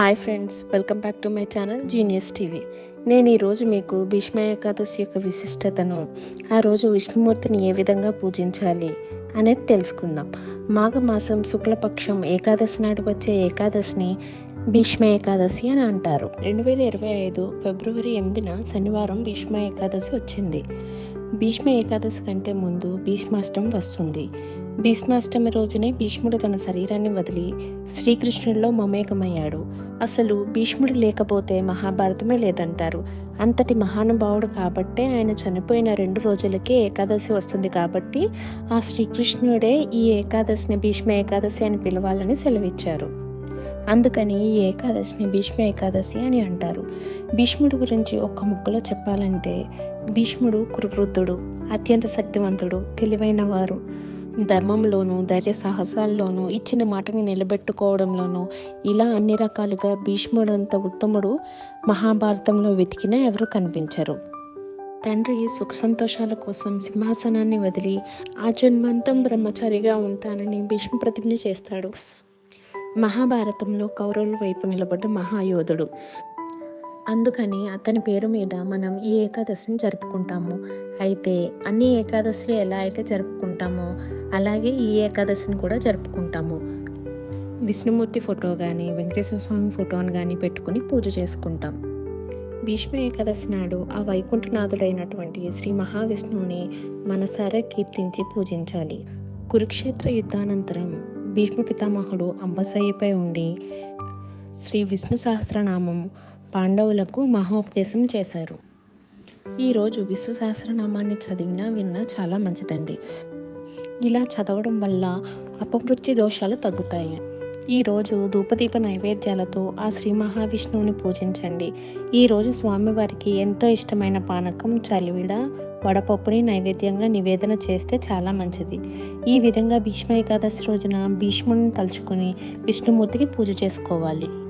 Hi friends welcome back to my channel genius TV నేను ఈరోజు మీకు భీష్మ ఏకాదశి యొక్క విశిష్టతను ఆ రోజు విష్ణుమూర్తిని ఏ విధంగా పూజించాలి అనేది తెలుసుకుందాం. మాఘమాసం శుక్లపక్షం ఏకాదశి నాడు వచ్చే ఏకాదశిని భీష్మ ఏకాదశి అని అంటారు. రెండు వేల ఇరవై ఐదు ఫిబ్రవరి ఎనిమిదిన శనివారం భీష్మ ఏకాదశి వచ్చింది. భీష్మ ఏకాదశి కంటే ముందు భీష్మాష్టమి వస్తుంది. భీష్మాష్టమి రోజునే భీష్ముడు తన శరీరాన్ని వదిలి శ్రీకృష్ణుడిలో మమేకమయ్యాడు. అసలు భీష్ముడు లేకపోతే మహాభారతమే లేదంటారు. అంతటి మహానుభావుడు కాబట్టే ఆయన చనిపోయిన రెండు రోజులకే ఏకాదశి వస్తుంది కాబట్టి ఆ శ్రీకృష్ణుడే ఈ ఏకాదశిని భీష్మ ఏకాదశి అని పిలవాలని సెలవిచ్చారు. అందుకని ఈ ఏకాదశిని భీష్మ ఏకాదశి అని అంటారు. భీష్ముడి గురించి ఒక్క ముక్కలో చెప్పాలంటే భీష్ముడు కురువృద్ధుడు అత్యంత శక్తివంతుడు తెలివైన వారు ధర్మంలోనూ ధైర్య సాహసాల్లోనూ ఇచ్చిన మాటని నిలబెట్టుకోవడంలోనూ ఇలా అన్ని రకాలుగా భీష్ముడంత ఉత్తముడు మహాభారతంలో వెతికినా ఎవరు కనిపించరు. తండ్రి సుఖ సంతోషాల కోసం సింహాసనాన్ని వదిలి ఆ జన్మంతం బ్రహ్మచారిగా ఉంటానని భీష్మ ప్రతిజ్ఞ చేస్తాడు. మహాభారతంలో కౌరవుల వైపు నిలబడ్డ మహాయోధుడు. అందుకని అతని పేరు మీద మనం ఈ ఏకాదశిని జరుపుకుంటాము. అయితే అన్ని ఏకాదశులు ఎలా అయితే జరుపుకుంటామో అలాగే ఈ ఏకాదశిని కూడా జరుపుకుంటాము. విష్ణుమూర్తి ఫోటో కానీ వెంకటేశ్వర స్వామి ఫోటోని కానీ పెట్టుకుని పూజ చేసుకుంటాం. భీష్మ ఏకాదశి నాడు ఆ వైకుంఠనాథుడైనటువంటి శ్రీ మహావిష్ణువుని మనసారా కీర్తించి పూజించాలి. కురుక్షేత్ర యుద్ధానంతరం భీష్మ పితామహుడు అంబసయ్యపై ఉండి శ్రీ విష్ణు సహస్రనామం పాండవులకు మహోపదేశం చేశారు. ఈరోజు విశ్వ సహస్రనామాన్ని చదివినా విన్నా చాలా మంచిదండి. ఇలా చదవడం వల్ల అపమృత్యు దోషాలు తగ్గుతాయి. ఈరోజు ధూపదీప నైవేద్యాలతో ఆ శ్రీ మహావిష్ణువుని పూజించండి. ఈరోజు స్వామివారికి ఎంతో ఇష్టమైన పానకం చలివిడ వడపప్పుని నైవేద్యంగా నివేదన చేస్తే చాలా మంచిది. ఈ విధంగా భీష్మ ఏకాదశి రోజున భీష్ముని తలుచుకొని విష్ణుమూర్తికి పూజ చేసుకోవాలి.